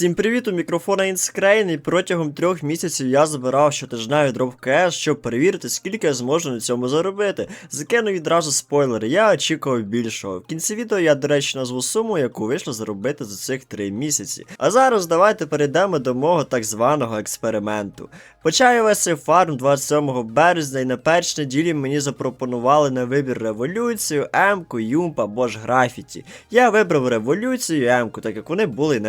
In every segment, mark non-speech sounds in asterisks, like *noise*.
Всім привіт, у мікрофона Інскрейн, і протягом трьох місяців я збирав щотижневий дроп КС, щоб перевірити, скільки я зможу на цьому заробити. Закину відразу спойлери, я очікував більшого. В кінці відео я, до речі, назву суму, яку вийшло заробити за цих три місяці. А зараз давайте перейдемо до мого так званого експерименту. Почав я весь фарм 27 березня, і на першій неділі мені запропонували на вибір революцію, М-ку, Юмп або ж графіті. Я вибрав революцію і М-ку, так як вони були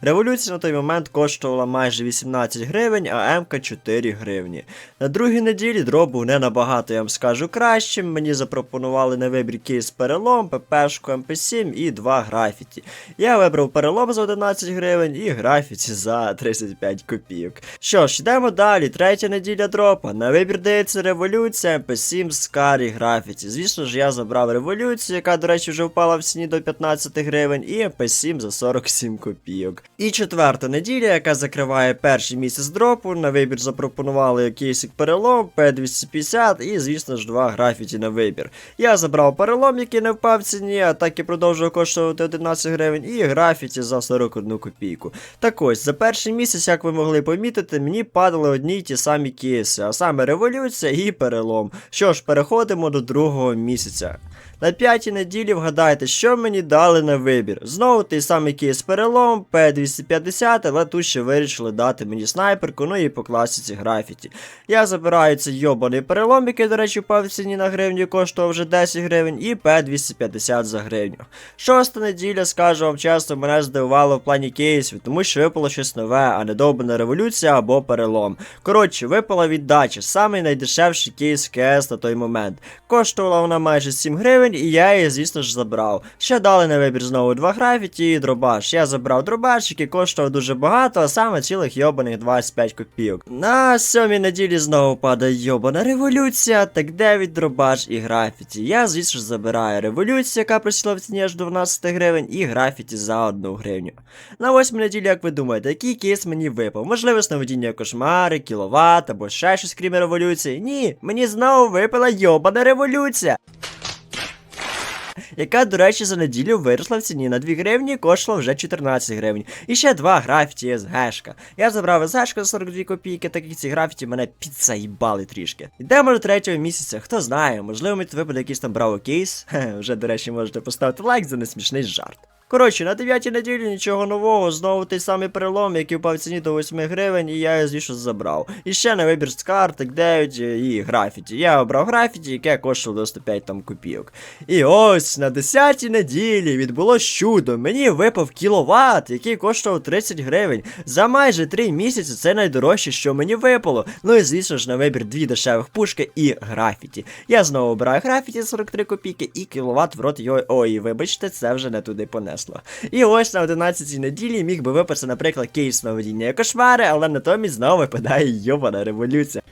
Революція на той момент коштувала майже 18 гривень, а М-ка 4 гривні. На другій неділі дроп був не набагато, я вам скажу, кращим. Мені запропонували на вибір кейс перелом, ППшку МП7 і 2 графіті. Я вибрав перелом за 11 гривень і графіті за 35 копійок. Що ж, йдемо далі. Третя неділя дропа. На вибір дається революція, МП7, Скар і графіті. Звісно ж, я забрав революцію, яка, до речі, вже впала в ціні до 15 гривень, і МП7 за 47 копійок. І четверта неділя, яка закриває перший місяць дропу. На вибір запропонували кейсик перелом, П250 і, звісно ж, два графіті на вибір. Я забрав перелом, який не впав в ціні, а так і продовжував коштувати 11 гривень, і графіті за 41 копійку. Так ось, за перший місяць, як ви могли помітити, мені падали одні й ті самі кейси, а саме революція і перелом. Що ж, переходимо до другого місяця. На п'ятій неділі вгадайте, що мені дали на вибір. Знову той самий кейс перелом, П250, але тут ще вирішили дати мені снайперку, ну і по класиці графіті. Я забираю цей йобаний перелом, який, до речі, впав ціні на гривню, коштував вже 10 гривень, і П250 за гривню. Шоста неділя, скажу вам чесно, мене здивувало в плані кейсів, тому що випало щось нове, а не довбана революція або перелом. Коротше, випала віддача, самий найдешевший кейс КС на той момент. Коштувала вона майже 7 гривень, і я її, звісно ж, забрав. Ще дали на вибір знову два графіті і дробаш. Я забрав дробаш, який коштував дуже багато, а саме цілих йобаних 25 копійок. На сьомій неділі знову падає йобана революція, так 9 дробаш і графіті. Я, звісно ж, забираю революцію, яка просіла в ціні аж до 12 гривень, і графіті за 1 гривню. На восьмій неділі, як ви думаєте, який кейс мені випав? Можливо, сновидіння кошмари, кіловат або ще щось крім революції? Ні, мені знову випала йобана революція яка, до речі, за неділю виросла в ціні на 2 гривні коштувала вже 14 гривень. І ще два графіті з гешка. Я забрав СГшку за 42 копійки, так як ці графіті мене підзаїбали трішки. Йдемо до третього місяця, хто знає, можливо, мені тут випаде якийсь там браво кейс. *laughs* Вже, до речі, можете поставити лайк за несмішний жарт. Коротше, на 9 неділі нічого нового, знову той самий перелом, який впав в ціні до 8 гривень, і я звісно забрав. І ще на вибір з картик 9 і графіті. Я обрав графіті, яке коштувало 95 там копійок. І ось на 10 неділі відбулось чудо. Мені випав кіловат, який коштував 30 гривень. За майже 3 місяці це найдорожче, що мені випало. Ну і звісно ж на вибір дві дешевих пушки і графіті. Я знову обираю графіті 43 копійки і кіловат в рот йой. Ой, вибачте, це вже не туди понесло. І ось на 11-й неділі міг би випасти, наприклад, кейс на водіння кошмари, але натомість знову випадає йобана революція.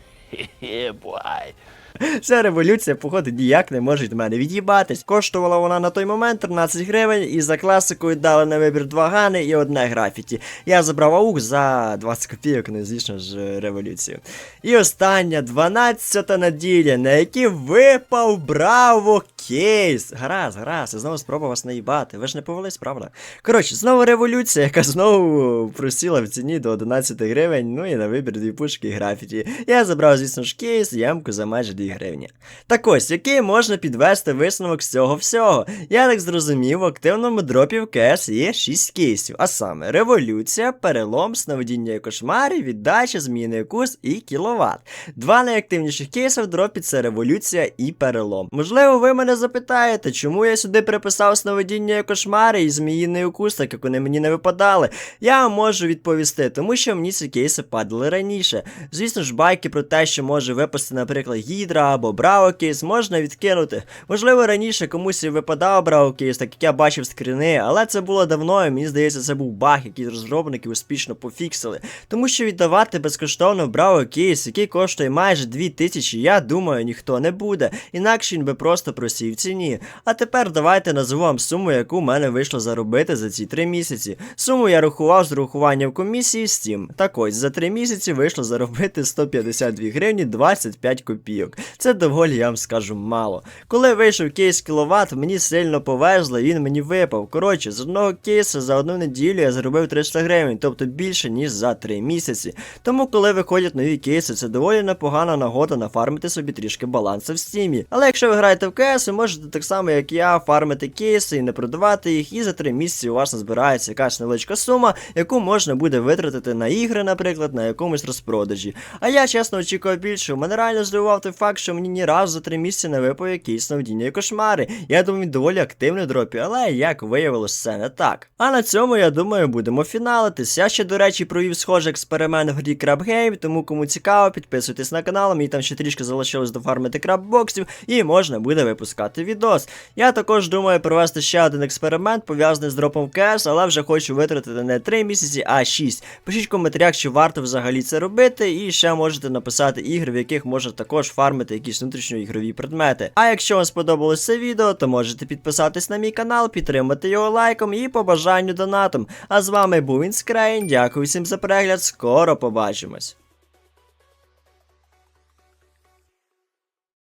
Ця революція, походу, ніяк не може від мене від'їбатись. Коштувала вона на той момент 13 гривень, і за класикою дали на вибір два гани і одне графіті. Я забрав аук за 20 копійок, ну звісно ж, революцію. І остання 12 неділя, на якій випав браво кейс. Гаразд, гаразд, я знову спробував вас наїбати. Ви ж не повелись, правда? Коротше, знову революція, яка знову просіла в ціні до 11 гривень, ну і на вибір дві пушки і графіті. Я забрав, звісно ж, кейс, ямку за майже 2 гривні. Так ось, який можна підвести висновок з цього всього? Я так зрозумів, в активному дропі в КС є 6 кейсів, а саме революція, перелом, сновидіння кошмарів, віддача, зміни курс і кіловат. Два найактивніших кейси в дропі це революція і перелом. Можливо, ви мене запитаєте, чому я сюди приписав сновидіння кошмари і зміїний укус, так як вони мені не випадали. Я вам можу відповісти, тому що мені ці кейси падали раніше. Звісно ж, байки про те, що може випасти, наприклад, гідра або браво кейс, можна відкинути. Можливо, раніше комусь і випадав браво кейс, так як я бачив скріни, але це було давно, і мені здається, це був баг, який розробники успішно пофіксили. Тому що віддавати безкоштовно браво кейс, який коштує майже 2000, я думаю, ніхто не буде. Інакше він би просто просів в ціні. А тепер давайте назву вам суму, яку в мене вийшло заробити за ці 3 місяці. Суму я рахував з рахуванням комісії Steam. Так ось, за 3 місяці вийшло заробити 152 гривні 25 копійок. Це доволі, я вам скажу, мало. Коли вийшов кейс кіловат, мені сильно повезло, і він мені випав. Коротше, з одного кейсу за одну неділю я заробив 300 гривень, тобто більше, ніж за 3 місяці. Тому, коли виходять нові кейси, це доволі непогана нагода нафармити собі трішки балансу в стімі. Але якщо ви граєте в КС, можете так само, як я, фармити кейси і не продавати їх, і за 3 місяці у вас назбирається якась невеличка сума, яку можна буде витратити на ігри, наприклад, на якомусь розпродажі. А я чесно очікував більше. Мене реально здивував той факт, що мені ні разу за 3 місяці не випав якийсь навдіння і кошмари. Я думаю, він доволі активний в дропі, але як виявилось, це не так. А на цьому, я думаю, будемо фіналитись. Я ще, до речі, провів схожий експеримент в грі Crab Game, тому кому цікаво, підписуйтесь на канал, мені там ще трішки залишилось дофармити краббоксів, і можна буде випускати відос. Я також думаю провести ще один експеримент, пов'язаний з дропом КС, але вже хочу витратити не 3 місяці, а 6. Пишіть в коментарях, чи варто взагалі це робити, і ще можете написати ігри, в яких можна також фармити якісь внутрішньоігрові предмети. А якщо вам сподобалось це відео, то можете підписатись на мій канал, підтримати його лайком і по бажанню донатом. А з вами був Інскрейн, дякую всім за перегляд, скоро побачимось.